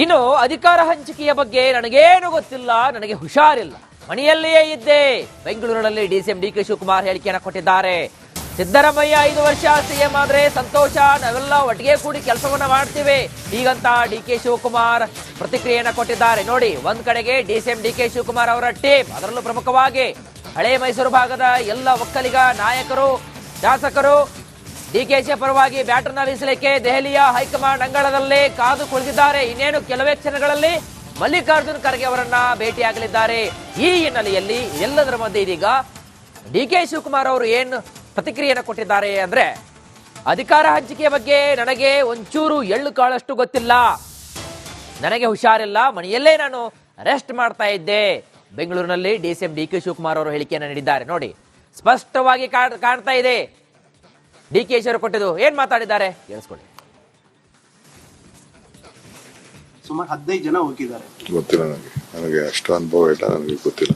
ಇನ್ನು ಅಧಿಕಾರ ಹಂಚಿಕೆಯ ಬಗ್ಗೆ ನನಗೇನು ಗೊತ್ತಿಲ್ಲ, ನನಗೆ ಹುಷಾರಿಲ್ಲ. ಮನೆಯಲ್ಲಿಯೇ ಇದ್ದೆ. ಬೆಂಗಳೂರಿನಲ್ಲಿ ಡಿಸಿಎಂ ಡಿ ಕೆ ಶಿವಕುಮಾರ್ ಹೇಳಿಕೆಯನ್ನು ಕೊಟ್ಟಿದ್ದಾರೆ. ಸಿದ್ದರಾಮಯ್ಯ ಐದು ವರ್ಷ ಸಿಎಂ ಆದ್ರೆ ಸಂತೋಷ, ನಾವೆಲ್ಲ ಒಟ್ಟಿಗೆ ಕೂಡಿ ಕೆಲಸವನ್ನ ಮಾಡ್ತೀವಿ. ಈಗಂತ ಡಿ ಕೆ ಶಿವಕುಮಾರ್ ಪ್ರತಿಕ್ರಿಯೆಯನ್ನ ಕೊಟ್ಟಿದ್ದಾರೆ. ನೋಡಿ, ಒಂದ್ ಕಡೆಗೆ ಡಿಸಿಎಂ ಡಿ ಕೆ ಶಿವಕುಮಾರ್ ಅವರ ಟೀಮ್, ಅದರಲ್ಲೂ ಪ್ರಮುಖವಾಗಿ ಹಳೆ ಮೈಸೂರು ಭಾಗದ ಎಲ್ಲ ಒಕ್ಕಲಿಗ ನಾಯಕರು, ಶಾಸಕರು ಡಿಕೆಶಿ ಪರವಾಗಿ ಬ್ಯಾಟರ್ನ ಬೀಸಲಿಕ್ಕೆ ದೆಹಲಿಯ ಹೈಕಮಾಂಡ್ ಅಂಗಳದಲ್ಲಿ ಕಾದು ಕುಳಿತಿದ್ದಾರೆ. ಇನ್ನೇನು ಕೆಲವೇ ಕ್ಷಣಗಳಲ್ಲಿ ಮಲ್ಲಿಕಾರ್ಜುನ್ ಖರ್ಗೆ ಅವರನ್ನ ಭೇಟಿಯಾಗಲಿದ್ದಾರೆ. ಈ ಹಿನ್ನೆಲೆಯಲ್ಲಿ ಎಲ್ಲದರ ಮಧ್ಯೆ ಇದೀಗ ಡಿ ಕೆ ಶಿವಕುಮಾರ್ ಅವರು ಏನು ಪ್ರತಿಕ್ರಿಯೆಯನ್ನು ಕೊಟ್ಟಿದ್ದಾರೆ ಅಂದ್ರೆ, ಅಧಿಕಾರ ಹಂಚಿಕೆಯ ಬಗ್ಗೆ ನನಗೆ ಒಂಚೂರು ಎಳ್ಳು ಕಾಳಷ್ಟು ಗೊತ್ತಿಲ್ಲ. ನನಗೆ ಹುಷಾರಿಲ್ಲ. ಮನೆಯಲ್ಲೇ ನಾನು ರೆಸ್ಟ್ ಮಾಡ್ತಾ ಇದ್ದೆ. ಬೆಂಗಳೂರಿನಲ್ಲಿ ಡಿಸಿಎಂ ಡಿ ಕೆ ಶಿವಕುಮಾರ್ ಅವರು ಹೇಳಿಕೆಯನ್ನು ನೀಡಿದ್ದಾರೆ. ನೋಡಿ, ಸ್ಪಷ್ಟವಾಗಿ ಕಾಣ್- ಕಾಣ್ತಾ ಇದೆ. ಡಿ ಕೆ ಅವರು ಕೊಟ್ಟಿದ್ದು. ಏನ್ ಮಾತಾಡಿದ್ದಾರೆ? ಎನ್ಸ್ಕೊಳ್ಳಿ. ಸುಮಾರು ಹದಿನೈದು ಜನ ಹೋಗಿದ್ದಾರೆ. ಗೊತ್ತಿಲ್ಲ ನನಗೆ. ನನಗೆ ಅಷ್ಟು ಅನುಭವ ಇಲ್ಲ ನನಗೆ ಗೊತ್ತಿಲ್ಲ.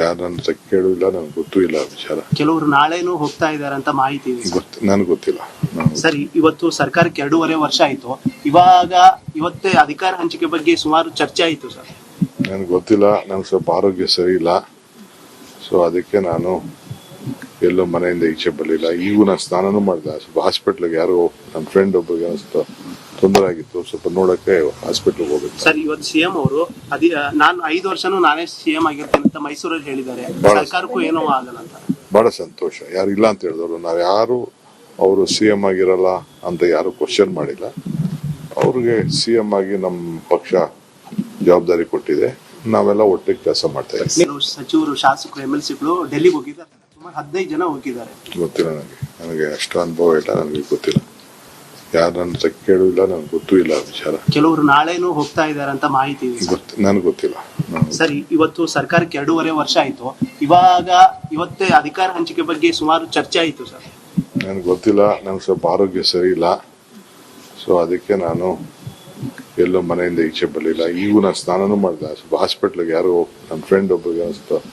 ಯಾರು ನನ್ನ ಹತ್ರ ಕೇಳಿಲ್ಲ ನನಗೆ ಗೊತ್ತೂ ಇಲ್ಲ ವಿಚಾರ. ಕೆಲವರು ನಾಳೆನೂ ಹೋಗ್ತಾ ಇದ್ದಾರೆ ಅಂತ ಮಾಹಿತಿ ಇದೆ. ನನಗೆ ಗೊತ್ತಿಲ್ಲ. ಸರ್ ಇವತ್ತು ಸರ್ಕಾರಕ್ಕೆ ಎರಡೂವರೆ ವರ್ಷ ಆಯ್ತು. ಇವಾಗ ಇವತ್ತೇ ಅಧಿಕಾರ ಹಂಚಿಕೆ ಬಗ್ಗೆ ಸುಮಾರು ಚರ್ಚೆ ಆಯ್ತು ಸರ್. ನನಗೆ ಗೊತ್ತಿಲ್ಲ ನನಗೆ ಸ್ವಲ್ಪ ಆರೋಗ್ಯ ಸರಿ ಇಲ್ಲ. ಸೊ ಅದಕ್ಕೆ ನಾನು ಎಲ್ಲೋ ಮನೆಯಿಂದ ಈಚೆ ಬರಲಿಲ್ಲ. ಈಗೂ ನಾನು ಸ್ನಾನನೂ ಮಾಡಿದೆ. ಸ್ವಲ್ಪ ಹಾಸ್ಪಿಟ್ಲಿಗೆ ಯಾರೋ ನನ್ನ ಫ್ರೆಂಡ್ ಒಬ್ಬರಿಗೆ ಸ್ವಲ್ಪ ತೊಂದರೆ ಆಗಿತ್ತು. ಸ್ವಲ್ಪ ನೋಡಕ್ಕೆ ಹಾಸ್ಪಿಟ್ಲ್ಗೆ ಹೋಗ್ಬೇಕು ಸರ್ ಇವತ್ತು ಸಿಎಂ ಅವರು ಅದಿ ನಾನು ಐದು ವರ್ಷನೂ ನಾನೇ ಸಿಎಂ ಆಗಿರ್ತೇನೆ ಅಂತ ಮೈಸೂರಲ್ಲಿ ಹೇಳಿದ್ದಾರೆ. ಸರ್ಕಾರಕ್ಕೂ ಏನೋ ಆಗಲ್ಲ ಅಂತ. ಬಹಳ ಸಂತೋಷ. ಯಾರು ಇಲ್ಲ ಅಂತ ಹೇಳಿದವರು. ನಾವು ಯಾರು ಅವರು ಸಿ ಎಂ ಆಗಿರಲ್ಲ ಅಂತ ಯಾರು ಕ್ವಶನ್ ಮಾಡಿಲ್ಲ. ಅವ್ರಿಗೆ ಸಿ ಎಂ ಆಗಿ ನಮ್ಮ ಪಕ್ಷ ಜವಾಬ್ದಾರಿ ಕೊಟ್ಟಿದೆ. ನಾವೆಲ್ಲ ಒಟ್ಟಿಗೆ ಕೆಲಸ ಮಾಡ್ತಾ ಇದ್ದೀವಿ. ಸಚಿವರು ಶಾಸಕರು ಎಂ ಎಲ್ ಸಿಗಳು ಡೆಲ್ಲಿಗೆ ಹೋಗಿದ್ದಾರೆ. ಹದಿನೈದು ಜನ ಹೋಗಿದ್ದಾರೆ. ಗೊತ್ತಿಲ್ಲ ನನಗೆ. ನನಗೆ ಅಷ್ಟು ಅನುಭವ ಇಲ್ಲ ನನಗೆ ಗೊತ್ತಿಲ್ಲ. ಯಾರು ನನ್ನ ಹತ್ರ ಕೇಳಿಲ್ಲ ನನಗೆ ಗೊತ್ತೂ ಇಲ್ಲ ಆ ವಿಚಾರ. ಕೆಲವರು ನಾಳೆನು ಹೋಗ್ತಾ ಇದ್ದಾರೆ ಅಂತ ಮಾಹಿತಿ ಇದೆ. ಸರ್. ಗೊತ್ತು ನನಗೆ ಗೊತ್ತಿಲ್ಲ. ಸರಿ ಸರ್ ಇವತ್ತು ಸರ್ಕಾರಕ್ಕೆ ಎರಡೂವರೆ ವರ್ಷ ಆಯ್ತು. ಇವಾಗ ಇವತ್ತೇ ಅಧಿಕಾರ ಹಂಚಿಕೆ ಬಗ್ಗೆ ಸುಮಾರು ಚರ್ಚೆ ಆಯ್ತು ಸರ್. ನನಗೆ ಗೊತ್ತಿಲ್ಲ ನನಗೆ ಸ್ವಲ್ಪ ಆರೋಗ್ಯ ಸರಿ ಇಲ್ಲ. ಸೊ ಅದಕ್ಕೆ ನಾನು ಎಲ್ಲೋ ಮನೆಯಿಂದ ಈಚೆ ಬರಲಿಲ್ಲ. ಈಗ ನಾನು ಸ್ನಾನನೂ ಮಾಡಿದೆ. ಸ್ವಲ್ಪ ಹಾಸ್ಪಿಟ್ಲಿಗೆ ಯಾರೋ ನನ್ನ ಫ್ರೆಂಡ್ ಒಬ್ಬರಿಗೆ ಸ್ವಲ್ಪ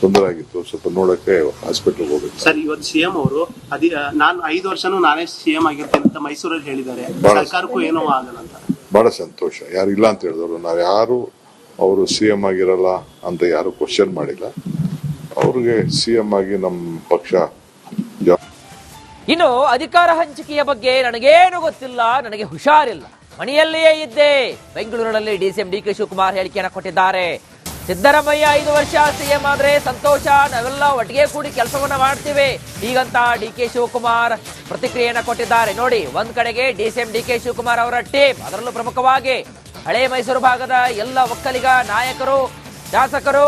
ತೊಂದರೆ ಆಗಿತ್ತು ಸ್ವಲ್ಪ ನೋಡಕ್ಕೆ ಹಾಸ್ಪಿಟಲ್ ಹೋಗಿತ್ತು ಸರ್ ಇವತ್ತು ಸಿಎಂ ಅವರು ಅದಿ ನಾನು ಐದು ವರ್ಷನೂ ನಾನೇ ಸಿಎಂ ಆಗಿರ್ತೇನೆ ಅಂತ ಮೈಸೂರಲ್ಲಿ ಹೇಳಿದ್ದಾರೆ. ಸರ್ಕಾರಕ್ಕೂ ಏನೋ ಆಗಲ್ಲ ಅಂತ. ಬಹಳ ಸಂತೋಷ. ಯಾರು ಇಲ್ಲ ಅಂತ ಹೇಳಿದವರು. ನಾವು ಯಾರು ಅವರು ಸಿ ಎಂ ಆಗಿರಲ್ಲ ಅಂತ ಯಾರು ಕ್ವಶನ್ ಮಾಡಿಲ್ಲ. ಅವ್ರಿಗೆ ಸಿ ಎಂ ಆಗಿ ನಮ್ಮ ಪಕ್ಷ ಇನ್ನು ಅಧಿಕಾರ ಹಂಚಿಕೆಯ ಬಗ್ಗೆ ನನಗೇನು ಗೊತ್ತಿಲ್ಲ ನನಗೆ ಹುಷಾರಿಲ್ಲ. ಮನೆಯಲ್ಲಿಯೇ ಇದ್ದೆ. ಬೆಂಗಳೂರಿನಲ್ಲಿ ಡಿಸಿಎಂ ಡಿ ಕೆ ಶಿವಕುಮಾರ್ ಹೇಳಿಕೆಯನ್ನು ಕೊಟ್ಟಿದ್ದಾರೆ. ಸಿದ್ದರಾಮಯ್ಯ ಐದು ವರ್ಷ ಸಿಎಂ ಆದರೆ ಸಂತೋಷ, ನಾವೆಲ್ಲ ಒಟ್ಟಿಗೆ ಕೂಡಿ ಕೆಲಸವನ್ನ ಮಾಡ್ತೀವಿ. ಈಗಂತ ಡಿ ಕೆ ಶಿವಕುಮಾರ್ ಪ್ರತಿಕ್ರಿಯೆಯನ್ನು ಕೊಟ್ಟಿದ್ದಾರೆ. ನೋಡಿ, ಒಂದ್ ಕಡೆಗೆ D DCM D K Shivakumar ಅವರ ಟೀಮ್, ಅದರಲ್ಲೂ ಪ್ರಮುಖವಾಗಿ ಹಳೆ ಮೈಸೂರು ಭಾಗದ ಎಲ್ಲ ಒಕ್ಕಲಿಗ ನಾಯಕರು, ಶಾಸಕರು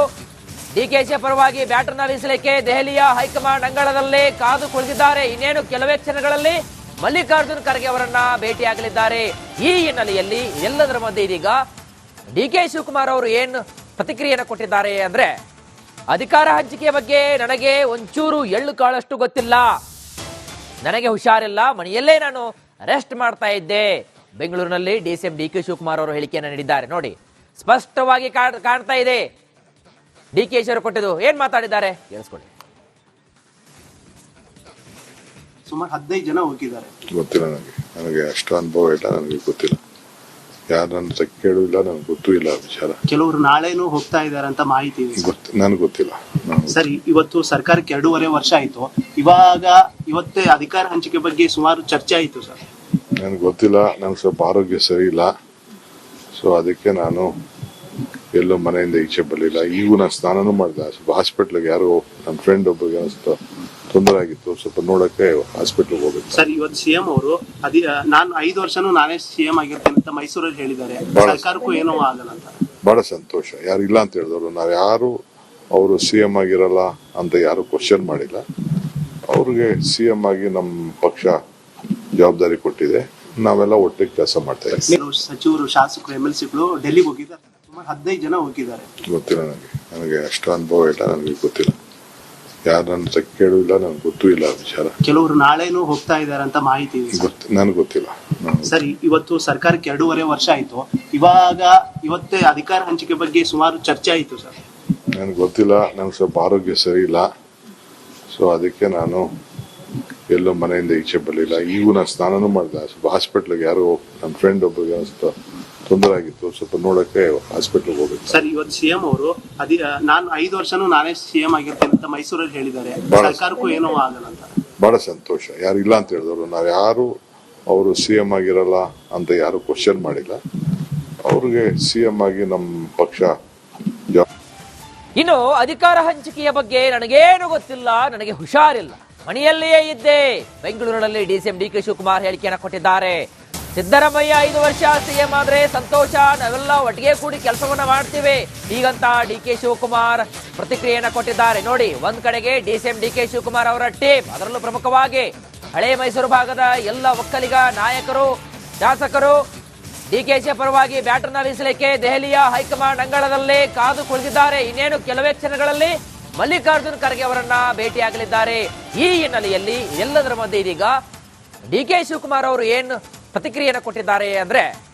ಡಿಕೆಶಿ ಪರವಾಗಿ ಬ್ಯಾಟರ್ನ ಬೀಸಲಿಕ್ಕೆ ದೆಹಲಿಯ ಹೈಕಮಾಂಡ್ ಅಂಗಳದಲ್ಲಿ ಕಾದು ಕುಳಿತಿದ್ದಾರೆ. ಇನ್ನೇನು ಕೆಲವೇ ಕ್ಷಣಗಳಲ್ಲಿ ಮಲ್ಲಿಕಾರ್ಜುನ್ ಖರ್ಗೆ ಅವರನ್ನ ಭೇಟಿಯಾಗಲಿದ್ದಾರೆ. ಈ ಹಿನ್ನೆಲೆಯಲ್ಲಿ ಎಲ್ಲದರ ಮಧ್ಯೆ ಇದೀಗ ಡಿ ಕೆ ಶಿವಕುಮಾರ್ ಅವರು ಏನು ಪ್ರತಿಕ್ರಿಯೆಯನ್ನು ಕೊಟ್ಟಿದ್ದಾರೆ ಅಂದ್ರೆ ಅಧಿಕಾರ ಹಂಚಿಕೆಯ ಬಗ್ಗೆ ನನಗೆ ಒಂಚೂರು ಎಳ್ಳು ಕಾಳಷ್ಟು ಗೊತ್ತಿಲ್ಲ. ನನಗೆ ಹುಷಾರಿಲ್ಲ ಮನೆಯಲ್ಲೇ ನಾನು ರೆಸ್ಟ್ ಮಾಡ್ತಾ ಇದ್ದೆ. ಬೆಂಗಳೂರಿನಲ್ಲಿ ಎಂ ಡಿ ಕೆ ಶಿವಕುಮಾರ್ ಅವರು ಹೇಳಿಕೆಯನ್ನು ನೀಡಿದ್ದಾರೆ. ನೋಡಿ ಸ್ಪಷ್ಟವಾಗಿ ಕಾಣ್- ಕಾಣ್ತಾ ಇದೆ. ಡಿ ಕೆ ಅವರು ಕೊಟ್ಟಿದ್ದು. ಏನ್ ಮಾತಾಡಿದ್ದಾರೆ? ಕೇಳಿಸ್ಕೊಳ್ಳಿ. ಸುಮಾರು ಹದಿನೈದು ಜನ ಹೋಗಿದ್ದಾರೆ. ಗೊತ್ತಿಲ್ಲ ನನಗೆ. ನನಗೆ ಅಷ್ಟು ಅನುಭವ ಇಲ್ಲ ನನಗೆ ಗೊತ್ತಿಲ್ಲ. ಯಾರು ನನ್ನ ಹತ್ರ ಕೇಳಿಲ್ಲ ನನಗೆ ಗೊತ್ತೂ ಇಲ್ಲ ವಿಚಾರ. ಕೆಲವರು ನಾಳೆನೂ ಹೋಗ್ತಾ ಇದ್ದಾರೆ ಅಂತ ಮಾಹಿತಿ ಇದೆ ಸರ್. ಗೊತ್ತು ನನಗೆ ಗೊತ್ತಿಲ್ಲ. ನಾನು ಸರ್ ಇವತ್ತು ಸರ್ಕಾರಕ್ಕೆ ಎರಡೂವರೆ ವರ್ಷ ಆಯ್ತು. ಇವಾಗ ಇವತ್ತೇ ಅಧಿಕಾರ ಹಂಚಿಕೆ ಬಗ್ಗೆ ಸುಮಾರು ಚರ್ಚೆ ಆಯ್ತು ಸರ್. ನನಗೆ ಗೊತ್ತಿಲ್ಲ ನನಗೆ ಸ್ವಲ್ಪ ಆರೋಗ್ಯ ಸರಿ ಇಲ್ಲ. ಸೊ ಅದಕ್ಕೆ ನಾನು ಎಲ್ಲೋ ಮನೆಯಿಂದ ಈಚೆ ಬರಲಿಲ್ಲ. ಈಗೂ ನಾನು ಸ್ನಾನನೂ ಮಾಡಿದೆ. ಸ್ವಲ್ಪ ಹಾಸ್ಪಿಟ್ಲಿಗೆ ಯಾರೋ ನನ್ನ ಫ್ರೆಂಡ್ ಒಬ್ಬರಿಗೆ ಸ್ವಲ್ಪ ತೊಂದರೆ ಆಗಿತ್ತು ಸ್ವಲ್ಪ ನೋಡಕ್ಕೆ ಹಾಸ್ಪಿಟಲ್ ಹೋಗಿತ್ತು ಸರ್ ಇವತ್ತು ಸಿಎಂ ಅವರು ಅದಿ ನಾನು ಐದು ವರ್ಷನೂ ನಾನೇ ಸಿಎಂ ಆಗಿರ್ತೇನೆ ಅಂತ ಮೈಸೂರಲ್ಲಿ ಹೇಳಿದ್ದಾರೆ. ಬಹಳ- ಸರ್ಕಾರಕ್ಕೂ ಏನೋ ಆಗಲ್ಲ ಅಂತ. ಬಹಳ ಸಂತೋಷ. ಯಾರು ಇಲ್ಲ ಅಂತ ಹೇಳಿದವರು. ನಾವು ಯಾರು ಅವರು ಸಿ ಎಂ ಆಗಿರಲ್ಲ ಅಂತ ಯಾರು ಕ್ವಶನ್ ಮಾಡಿಲ್ಲ. ಅವ್ರಿಗೆ ಸಿ ಎಂ ಆಗಿ ನಮ್ಮ ಪಕ್ಷ ಜವಾಬ್ದಾರಿ ಕೊಟ್ಟಿದೆ. ನಾವೆಲ್ಲ ಒಟ್ಟಿಗೆ ಕೆಲಸ ಮಾಡ್ತಾ ಇದ್ದೀವಿ. ಕೆಲವು ಸಚಿವರು ಶಾಸಕರು ಎಂ ಎಲ್ ಸಿಗಳು ಡೆಲ್ಲಿಗೆ ಹೋಗಿದ್ದಾರೆ. ಸುಮಾರು ಹದಿನೈದು ಜನ ಹೋಗಿದ್ದಾರೆ. ಗೊತ್ತಿಲ್ಲ ನನಗೆ. ನನಗೆ ಅಷ್ಟು ಅನುಭವ ಇಲ್ಲ ನನಗೆ ಗೊತ್ತಿಲ್ಲ. ಯಾರು ಹತ್ರ ಕೇಳಿಲ್ಲ ನನಗೆ ಗೊತ್ತೂ ಇಲ್ಲ ಆ ವಿಚಾರ. ಕೆಲವರು ನಾಳೆನೂ ಹೋಗ್ತಾ ಇದ್ದಾರೆ ಅಂತ ಮಾಹಿತಿ ಇದೆ ಸರ್. ಗೊತ್ತು ನನಗೆ ಗೊತ್ತಿಲ್ಲ. ನಾನು ಸರ್ ಇವತ್ತು ಸರ್ಕಾರಕ್ಕೆ ಎರಡೂವರೆ ವರ್ಷ ಆಯ್ತು. ಇವಾಗ ಇವತ್ತೇ ಅಧಿಕಾರ ಹಂಚಿಕೆ ಬಗ್ಗೆ ಸುಮಾರು ಚರ್ಚೆ ಆಯಿತು ಸರ್. ನನಗೆ ಗೊತ್ತಿಲ್ಲ ನನಗೆ ಸ್ವಲ್ಪ ಆರೋಗ್ಯ ಸರಿ ಇಲ್ಲ. ಸೊ ಅದಕ್ಕೆ ನಾನು ಎಲ್ಲೋ ಮನೆಯಿಂದ ಈಚೆ ಬರಲಿಲ್ಲ. ಈಗೂ ನಾನು ಸ್ನಾನನೂ ಮಾಡಿದೆ. ಸ್ವಲ್ಪ ಹಾಸ್ಪಿಟ್ಲಿಗೆ ಯಾರು ನನ್ನ ಫ್ರೆಂಡ್ ಒಬ್ಬರಿಗೆ ಸ್ವಲ್ಪ ತೊಂದರೆ ಆಗಿತ್ತು ಸ್ವಲ್ಪ ನೋಡಕ್ಕೆ ಹಾಸ್ಪಿಟಲ್ ಹೋಗಿತ್ತು ಸರ್ ಇವತ್ತು ಸಿಎಂ ಅವರು ಅದಿ ನಾನು ಐದು ವರ್ಷನೂ ನಾನೇ ಸಿಎಂ ಆಗಿರ್ತೇನೆ ಅಂತ ಮೈಸೂರಲ್ಲಿ ಹೇಳಿದ್ದಾರೆ. ಬಹಳ- ಸರ್ಕಾರಕ್ಕೂ ಏನೋ ಆಗಲ್ಲ ಅಂತ. ಬಹಳ ಸಂತೋಷ. ಯಾರು ಇಲ್ಲ ಅಂತ ಹೇಳಿದ್ರು. ನಾವು ಯಾರು ಅವರು ಸಿ ಎಂ ಆಗಿರಲ್ಲ ಅಂತ ಯಾರು ಕ್ವಶನ್ ಮಾಡಿಲ್ಲ. ಅವ್ರಿಗೆ ಸಿ ಎಂ ಆಗಿ ನಮ್ಮ ಪಕ್ಷ ಇನ್ನು ಅಧಿಕಾರ ಹಂಚಿಕೆಯ ಬಗ್ಗೆ ನನಗೇನು ಗೊತ್ತಿಲ್ಲ ನನಗೆ ಹುಷಾರಿಲ್ಲ. ಮನೆಯಲ್ಲಿಯೇ ಇದ್ದೆ. ಬೆಂಗಳೂರಿನಲ್ಲಿ ಡಿಸಿಎಂ ಡಿ ಕೆ ಶಿವಕುಮಾರ್ ಹೇಳಿಕೆಯನ್ನು ಕೊಟ್ಟಿದ್ದಾರೆ. ಸಿದ್ದರಾಮಯ್ಯ ಐದು ವರ್ಷ ಸಿಎಂ ಆದರೆ ಸಂತೋಷ, ನಾವೆಲ್ಲ ಒಟ್ಟಿಗೆ ಕೂಡಿ ಕೆಲಸವನ್ನ ಮಾಡ್ತೀವಿ. ಈಗಂತ ಡಿ ಕೆ ಶಿವಕುಮಾರ್ ಪ್ರತಿಕ್ರಿಯೆಯನ್ನು ಕೊಟ್ಟಿದ್ದಾರೆ. ನೋಡಿ, ಒಂದ್ ಕಡೆಗೆ D DCM D K Shivakumar ಅವರ ಟೀಮ್, ಅದರಲ್ಲೂ ಪ್ರಮುಖವಾಗಿ ಹಳೆ ಮೈಸೂರು ಭಾಗದ ಎಲ್ಲ ಒಕ್ಕಲಿಗ ನಾಯಕರು, ಶಾಸಕರು, ಡಿ ಕೆ ಶಿ ಪರವಾಗಿ ಬ್ಯಾಟರ್ನ ವೀಸಲಿಕ್ಕೆ ದೆಹಲಿಯ ಹೈಕಮಾಂಡ್ ಅಂಗಳದಲ್ಲಿ ಕಾದು ಕುಳಿತಿದ್ದಾರೆ. ಇನ್ನೇನು ಕೆಲವೇ ಕ್ಷಣಗಳಲ್ಲಿ ಮಲ್ಲಿಕಾರ್ಜುನ್ ಖರ್ಗೆ ಅವರನ್ನ ಭೇಟಿಯಾಗಲಿದ್ದಾರೆ. ಈ ಹಿನ್ನೆಲೆಯಲ್ಲಿ ಎಲ್ಲದರ ಮಧ್ಯೆ ಇದೀಗ ಡಿ ಕೆ ಶಿವಕುಮಾರ್ ಅವರು ಏನು ಪ್ರತಿಕ್ರಿಯೆಯನ್ನು ಕೊಟ್ಟಿದ್ದಾರೆ ಅಂದ್ರೆ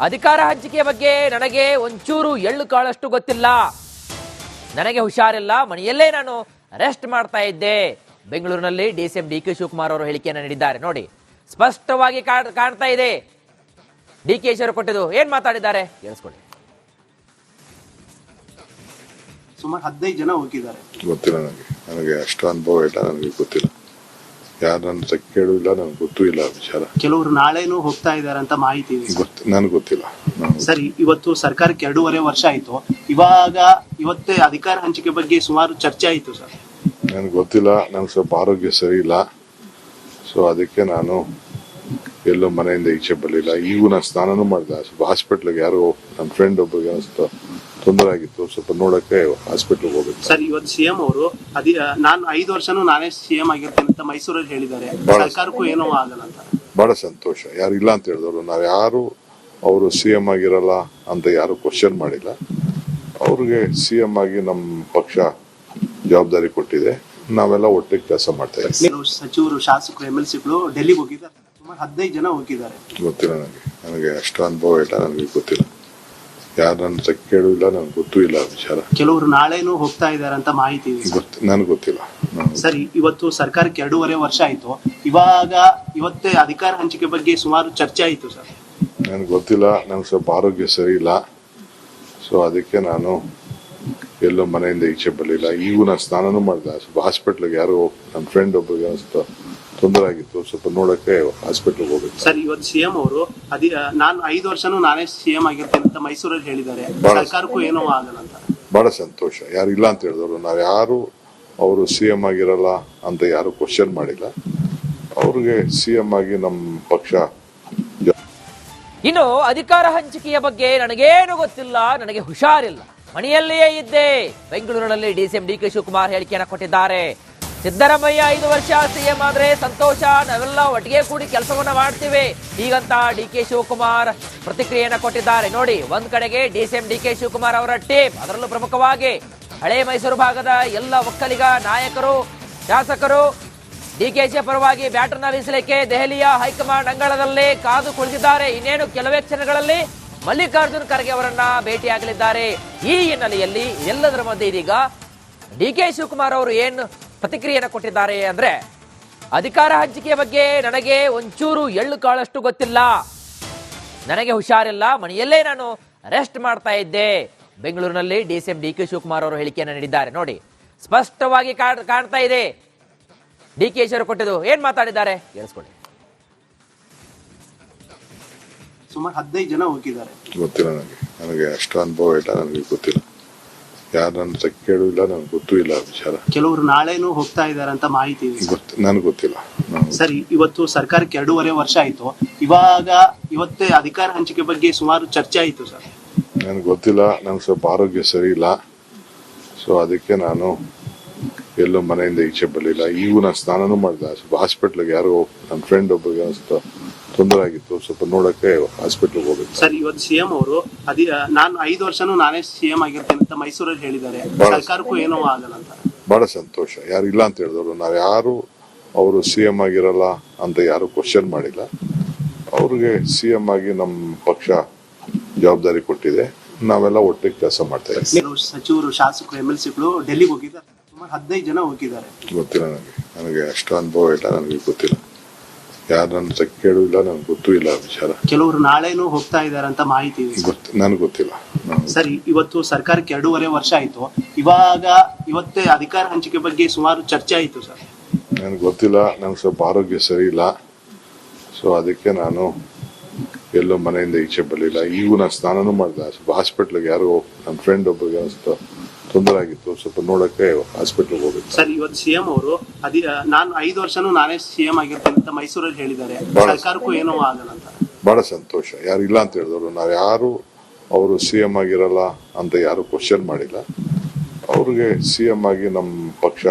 ಅಧಿಕಾರ ಹಂಚಿಕೆಯ ಬಗ್ಗೆ ನನಗೆ ಒಂಚೂರು ಎಳ್ಳು ಕಾಳಷ್ಟು ಗೊತ್ತಿಲ್ಲ. ನನಗೆ ಹುಷಾರಿಲ್ಲ. ಮನೆಯಲ್ಲೇ ನಾನು ರೆಸ್ಟ್ ಮಾಡ್ತಾ ಇದ್ದೆ. ಬೆಂಗಳೂರಿನಲ್ಲಿ ಡಿಸಿಎಂ ಡಿ ಕೆ ಶಿವಕುಮಾರ್ ಅವರು ಹೇಳಿಕೆಯನ್ನು ನೀಡಿದ್ದಾರೆ. ನೋಡಿ ಸ್ಪಷ್ಟವಾಗಿ ಕಾಣ್- ಕಾಣ್ತಾ ಇದೆ. ಡಿ ಕೆ ಅವರು ಕೊಟ್ಟಿದ್ದು. ಏನ್ ಮಾತಾಡಿದ್ದಾರೆ? ಕೇಳಿಸ್ಕೊಳ್ಳಿ. ಸುಮಾರು ಹದಿನೈದು ಜನ ಹೋಗಿದ್ದಾರೆ. ಗೊತ್ತಿಲ್ಲ ನನಗೆ. ನನಗೆ ಅಷ್ಟು ಅನುಭವ ಇಲ್ಲ. ನನಗೆ ಗೊತ್ತಿಲ್ಲ. ಯಾರು ಕೇಳೂ ಇಲ್ಲ ನನಗೆ ಗೊತ್ತೂ ಇಲ್ಲ ಆ ವಿಚಾರ. ಕೆಲವರು ನಾಳೆನೂ ಹೋಗ್ತಾ ಇದ್ದಾರೆ ಅಂತ ಮಾಹಿತಿ ಇದೆ ಸರ್. ಗೊತ್ತು ನನಗೆ ಗೊತ್ತಿಲ್ಲ. ಸರಿ ಸರ್ ಇವತ್ತು ಸರ್ಕಾರಕ್ಕೆ ಎರಡೂವರೆ ವರ್ಷ ಆಯ್ತು. ಇವಾಗ ಇವತ್ತೇ ಅಧಿಕಾರ ಹಂಚಿಕೆ ಬಗ್ಗೆ ಸುಮಾರು ಚರ್ಚೆ ಆಯ್ತು ಸರ್. ನನಗೆ ಗೊತ್ತಿಲ್ಲ ನನಗೆ ಸ್ವಲ್ಪ ಆರೋಗ್ಯ ಸರಿ ಇಲ್ಲ. ಸೊ ಅದಕ್ಕೆ ನಾನು ಎಲ್ಲೋ ಮನೆಯಿಂದ ಈಚೆ ಬರಲಿಲ್ಲ. ಈಗೂ ನಾನು ಸ್ನಾನನೂ ಮಾಡಿದೆ. ಸ್ವಲ್ಪ ಹಾಸ್ಪಿಟ್ಲಿಗೆ ಯಾರೋ ನನ್ನ ಫ್ರೆಂಡ್ ಒಬ್ಬರಿಗೆ ಸ್ವಲ್ಪ ತೊಂದರೆ ಆಗಿತ್ತು ಸ್ವಲ್ಪ ನೋಡಕ್ಕೆ ಹಾಸ್ಪಿಟಲ್ ಹೋಗಿತ್ತು ಸರ್ ಇವತ್ತು ಸಿಎಂ ಅವರು ಅದೇ ನಾನು ಐದು ವರ್ಷನೂ ನಾನೇ ಸಿಎಂ ಆಗಿರ್ತೇನೆ ಅಂತ ಮೈಸೂರಲ್ಲಿ ಹೇಳಿದ್ದಾರೆ. ಸರ್ಕಾರಕ್ಕೂ ಏನೋ ಆಗಲ್ಲ ಅಂತ. ಬಹಳ ಸಂತೋಷ. ಯಾರು ಇಲ್ಲ ಅಂತ ಹೇಳಿದವರು ನಾವು ಯಾರು ಅವರು ಸಿ ಎಂ ಆಗಿರಲ್ಲ ಅಂತ ಯಾರು ಕ್ವಶನ್ ಮಾಡಿಲ್ಲ. ಅವ್ರಿಗೆ ಸಿ ಎಂ ಆಗಿ ನಮ್ಮ ಪಕ್ಷ ಜವಾಬ್ದಾರಿ ಕೊಟ್ಟಿದೆ. ನಾವೆಲ್ಲ ಒಟ್ಟಿಗೆ ಕೆಲಸ ಮಾಡ್ತಾ ಇದ್ದೀವಿ. ಸಚಿವರು ಶಾಸಕರು ಎಂ ಎಲ್ ಸಿಗಳು ಡೆಲ್ಲಿಗೆ ಹೋಗಿದ್ದಾರೆ. ಸುಮಾರು ಹದಿನೈದು ಜನ ಹೋಗಿದ್ದಾರೆ. ಗೊತ್ತಿಲ್ಲ ನನಗೆ. ನನಗೆ ಅಷ್ಟು ಅನುಭವ ಇಲ್ಲ ನನಗೆ ಗೊತ್ತಿಲ್ಲ. ಯಾರು ನನ್ನ ಕೇಳೂ ಇಲ್ಲ ನನಗೆ ಗೊತ್ತೂ ಇಲ್ಲ ಆ ವಿಚಾರ. ಕೆಲವರು ನಾಳೆನೂ ಹೋಗ್ತಾ ಇದ್ದಾರೆ ಅಂತ ಮಾಹಿತಿ ಇದೆ ಸರ್. ಗೊತ್ತು ನನಗೆ ಗೊತ್ತಿಲ್ಲ. ನಾನು ಸರ್ ಇವತ್ತು ಸರ್ಕಾರಕ್ಕೆ ಎರಡೂವರೆ ವರ್ಷ ಆಯ್ತು. ಇವಾಗ ಇವತ್ತೇ ಅಧಿಕಾರ ಹಂಚಿಕೆ ಬಗ್ಗೆ ಸುಮಾರು ಚರ್ಚೆ ಆಯಿತು ಸರ್. ನನಗೆ ಗೊತ್ತಿಲ್ಲ ನನಗೆ ಸ್ವಲ್ಪ ಆರೋಗ್ಯ ಸರಿ ಇಲ್ಲ. ಸೊ ಅದಕ್ಕೆ ನಾನು ಎಲ್ಲೋ ಮನೆಯಿಂದ ಈಚೆ ಬರಲಿಲ್ಲ. ಈಗೂ ನಾನು ಸ್ನಾನನೂ ಮಾಡಿದೆ. ಸ್ವಲ್ಪ ಹಾಸ್ಪಿಟ್ಲಿಗೆ ಯಾರೋ ನನ್ನ ಫ್ರೆಂಡ್ ಒಬ್ಬರಿಗೆ ಸ್ವಲ್ಪ ತೊಂದರೆ ಆಗಿತ್ತು. ಸ್ವಲ್ಪ ನೋಡಕ್ಕೆ ಹಾಸ್ಪಿಟಲ್ ಹೋಗಬೇಕು ಸರ್ ಇವತ್ತು ಸಿಎಂ ಅವರು ಅದಿ ನಾನು ಐದು ವರ್ಷನೂ ನಾನೇ ಸಿಎಂ ಆಗಿರ್ತೇನೆ ಅಂತ ಮೈಸೂರಲ್ಲಿ ಹೇಳಿದ್ದಾರೆ. ಬಹಳ- ಸರ್ಕಾರಕ್ಕೂ ಏನೋ ಆಗಲ್ಲ ಅಂತ. ಬಹಳ ಸಂತೋಷ. ಯಾರು ಇಲ್ಲ ಅಂತ ಹೇಳಿದವರು. ನಾವು ಯಾರು ಅವರು ಸಿ ಎಂ ಆಗಿರಲ್ಲ ಅಂತ ಯಾರು ಕ್ವಶನ್ ಮಾಡಿಲ್ಲ. ಅವ್ರಿಗೆ ಸಿ ಎಂ ಆಗಿ ನಮ್ಮ ಪಕ್ಷ ಇನ್ನು ಅಧಿಕಾರ ಹಂಚಿಕೆಯ ಬಗ್ಗೆ ನನಗೇನು ಗೊತ್ತಿಲ್ಲ ನನಗೆ ಹುಷಾರಿಲ್ಲ. ಮನೆಯಲ್ಲಿಯೇ ಇದ್ದೆ. ಬೆಂಗಳೂರಿನಲ್ಲಿ ಡಿಸಿಎಂ ಡಿ ಕೆ ಶಿವಕುಮಾರ್ ಹೇಳಿಕೆಯನ್ನು ಕೊಟ್ಟಿದ್ದಾರೆ. ಸಿದ್ದರಾಮಯ್ಯ ಐದು ವರ್ಷ ಸಿಎಂ ಆದರೆ ಸಂತೋಷ, ನಾವೆಲ್ಲ ಒಟ್ಟಿಗೆ ಕೂಡಿ ಕೆಲಸವನ್ನ ಮಾಡ್ತೀವಿ. ಈಗಂತ ಡಿ ಕೆ ಶಿವಕುಮಾರ್ ಪ್ರತಿಕ್ರಿಯೆಯನ್ನು ಕೊಟ್ಟಿದ್ದಾರೆ. ನೋಡಿ, ಒಂದ್ ಕಡೆಗೆ D DCM D K Shivakumar ಅವರ ಟೀಮ್, ಅದರಲ್ಲೂ ಪ್ರಮುಖವಾಗಿ ಹಳೆ ಮೈಸೂರು ಭಾಗದ ಎಲ್ಲ ಒಕ್ಕಲಿಗ ನಾಯಕರು, ಶಾಸಕರು ಡಿಕೆಶಿ ಪರವಾಗಿ ಬ್ಯಾಟರ್ನ ವೀಸಲಿಕ್ಕೆ ದೆಹಲಿಯ ಹೈಕಮಾಂಡ್ ಅಂಗಳದಲ್ಲಿ ಕಾದು ಕುಳಿತಿದ್ದಾರೆ. ಇನ್ನೇನು ಕೆಲವೇ ಕ್ಷಣಗಳಲ್ಲಿ ಮಲ್ಲಿಕಾರ್ಜುನ್ ಖರ್ಗೆ ಅವರನ್ನ ಭೇಟಿಯಾಗಲಿದ್ದಾರೆ. ಈ ಹಿನ್ನೆಲೆಯಲ್ಲಿ ಎಲ್ಲದರ ಮಧ್ಯೆ ಇದೀಗ ಡಿ ಕೆ ಶಿವಕುಮಾರ್ ಅವರು ಏನು ಪ್ರತಿಕ್ರಿಯೆಯನ್ನು ಕೊಟ್ಟಿದ್ದಾರೆ ಅಂದರೆ ಅಧಿಕಾರ ಹಂಚಿಕೆಯ ಬಗ್ಗೆ ನನಗೆ ಒಂಚೂರು ಎಳ್ಳು ಕಾಳಷ್ಟು ಗೊತ್ತಿಲ್ಲ. ನನಗೆ ಹುಷಾರಿಲ್ಲ ಮನೆಯಲ್ಲೇ ನಾನು ರೆಸ್ಟ್ ಮಾಡ್ತಾ ಇದ್ದೆ. ಬೆಂಗಳೂರಿನಲ್ಲಿ D C M D K Shivakumar ಅವರು ಹೇಳಿಕೆಯನ್ನು ನೀಡಿದ್ದಾರೆ. ನೋಡಿ ಸ್ಪಷ್ಟವಾಗಿ ಕಾಣ್- ಕಾಣ್ತಾ ಇದೆ. ಡಿ ಕೆ ಅವರು ಕೊಟ್ಟಿದ್ದು. ಏನ್ ಮಾತಾಡಿದ್ದಾರೆ? ಕೇಳಿಸ್ಕೊಳ್ಳಿ. ಸುಮಾರು ಹದಿನೈದು ಜನ ಹೋಗಿದ್ದಾರೆ. ಗೊತ್ತಿಲ್ಲ ನನಗೆ. ನನಗೆ ಅಷ್ಟು ಅನುಭವ ಇಲ್ಲ ನನಗೆ ಗೊತ್ತಿಲ್ಲ. ಯಾರು ನನ್ನ ಹತ್ರ ಕೇಳೂ ಇಲ್ಲ ನನಗೆ ಗೊತ್ತೂ ಇಲ್ಲ ಆ ವಿಚಾರ. ಕೆಲವರು ನಾಳೆನೂ ಹೋಗ್ತಾ ಇದ್ದಾರೆ ಅಂತ ಮಾಹಿತಿ ಇದೆ ಸರ್. ಗೊತ್ತು ನನಗೆ ಗೊತ್ತಿಲ್ಲ. ನಾನು ಸರ್ ಇವತ್ತು ಸರ್ಕಾರಕ್ಕೆ ಎರಡೂವರೆ ವರ್ಷ ಆಯ್ತು. ಇವಾಗ ಇವತ್ತೇ ಅಧಿಕಾರ ಹಂಚಿಕೆ ಬಗ್ಗೆ ಸುಮಾರು ಚರ್ಚೆ ಆಯಿತು ಸರ್. ನನಗೆ ಗೊತ್ತಿಲ್ಲ ನಂಗೆ ಸ್ವಲ್ಪ ಆರೋಗ್ಯ ಸರಿ ಇಲ್ಲ. ಸೊ ಅದಕ್ಕೆ ನಾನು ಎಲ್ಲೋ ಮನೆಯಿಂದ ಈಚೆ ಬರಲಿಲ್ಲ. ಈಗೂ ನಾನು ಸ್ನಾನನೂ ಮಾಡಿದೆ. ಸ್ವಲ್ಪ ಹಾಸ್ಪಿಟ್ಲಿಗೆ ಯಾರೋ ನನ್ನ ಫ್ರೆಂಡ್ ಒಬ್ಬರಿಗೆ ಸ್ವಲ್ಪ ತೊಂದರೆ ಆಗಿತ್ತು ಸ್ವಲ್ಪ ನೋಡಕ್ಕೆ ಹಾಸ್ಪಿಟಲ್ ಹೋಗಿತ್ತು ಸರ್ ಇವತ್ತು ಸಿಎಂ ಅವರು ಅದಿ ನಾನು ಐದು ವರ್ಷನೂ ನಾನೇ ಸಿಎಂ ಆಗಿರ್ತೇನೆ ಅಂತ ಮೈಸೂರಲ್ಲಿ ಹೇಳಿದ್ದಾರೆ. ಬಹಳ- ಸರ್ಕಾರಕ್ಕೂ ಏನೋ ಆಗಲ್ಲ ಅಂತ. ಬಹಳ ಸಂತೋಷ. ಯಾರು ಇಲ್ಲ ಅಂತ ಹೇಳಿದವರು. ನಾವು ಯಾರು ಅವರು ಸಿ ಎಂ ಆಗಿರಲ್ಲ ಅಂತ ಯಾರು ಕ್ವಶನ್ ಮಾಡಿಲ್ಲ. ಅವ್ರಿಗೆ ಸಿ ಎಂ ಆಗಿ ನಮ್ಮ ಪಕ್ಷ ಜವಾಬ್ದಾರಿ ಕೊಟ್ಟಿದೆ. ನಾವೆಲ್ಲ ಒಟ್ಟಿಗೆ ಕೆಲಸ ಮಾಡ್ತಾ ಇದ್ದೀವಿ. ಕೆಲವು ಸಚಿವರು ಶಾಸಕರು ಎಂ ಎಲ್ ಸಿಗಳು ಡೆಲ್ಲಿಗೆ ಹೋಗಿದ್ದಾರೆ. ಸುಮಾರು ಹದಿನೈದು ಜನ ಹೋಗಿದ್ದಾರೆ. ಗೊತ್ತಿಲ್ಲ ನನಗೆ. ನನಗೆ ಅಷ್ಟು ಅನುಭವ ಇಲ್ಲ ನನಗೆ ಗೊತ್ತಿಲ್ಲ. ಯಾರು ನನ್ನ ಹತ್ರ ಕೇಳೂ ಇಲ್ಲ ನನ್ಗೆ ಗೊತ್ತೂ ಇಲ್ಲ ಆ ವಿಚಾರ. ಕೆಲವರು ನಾಳೆನೂ ಹೋಗ್ತಾ ಇದ್ದಾರೆ ಅಂತ ಮಾಹಿತಿ ಇದೆ ಸರ್. ಗೊತ್ತು ನನಗೆ ಗೊತ್ತಿಲ್ಲ. ನಾನು ಸರ್ ಇವತ್ತು ಸರ್ಕಾರಕ್ಕೆ ಎರಡೂವರೆ ವರ್ಷ ಆಯ್ತು. ಇವಾಗ ಇವತ್ತೇ ಅಧಿಕಾರ ಹಂಚಿಕೆ ಬಗ್ಗೆ ಸುಮಾರು ಚರ್ಚೆ ಆಯ್ತು ಸರ್. ನನಗೆ ಗೊತ್ತಿಲ್ಲ ನಂಗೆ ಸ್ವಲ್ಪ ಆರೋಗ್ಯ ಸರಿ ಇಲ್ಲ. ಸೊ ಅದಕ್ಕೆ ನಾನು ಎಲ್ಲೋ ಮನೆಯಿಂದ ಈಚೆ ಬರಲಿಲ್ಲ. ಈಗೂ ನಾನು ಸ್ನಾನನೂ ಮಾಡಿದೆ. ಸ್ವಲ್ಪ ಹಾಸ್ಪಿಟ್ಲಿಗೆ ಯಾರೋ ನನ್ನ ಫ್ರೆಂಡ್ ಒಬ್ಬರಿಗೆ ಸ್ವಲ್ಪ ತೊಂದರೆ ಆಗಿತ್ತು. ಸ್ವಲ್ಪ ನೋಡಕ್ಕೆ ಹಾಸ್ಪಿಟಲ್ ಹೋಗಿತ್ತು ಸರ್ ಇವತ್ತು ಸಿಎಂ ಅವರು ಅದಿ ನಾನು ಐದು ವರ್ಷನೂ ನಾನೇ ಸಿಎಂ ಆಗಿರ್ತೇನೆ ಅಂತ ಮೈಸೂರಲ್ಲಿ ಹೇಳಿದ್ದಾರೆ. ಸರ್ಕಾರಕ್ಕೂ ಏನೋ ಆಗಲ್ಲ ಅಂತ. ಬಹಳ ಸಂತೋಷ. ಯಾರು ಇಲ್ಲ ಅಂತ ಹೇಳಿದವರು. ನಾವು ಯಾರು ಅವರು ಸಿ ಎಂ ಆಗಿರಲ್ಲ ಅಂತ ಯಾರು ಕ್ವಶನ್ ಮಾಡಿಲ್ಲ. ಅವ್ರಿಗೆ ಸಿ ಎಂ ಆಗಿ ನಮ್ಮ ಪಕ್ಷ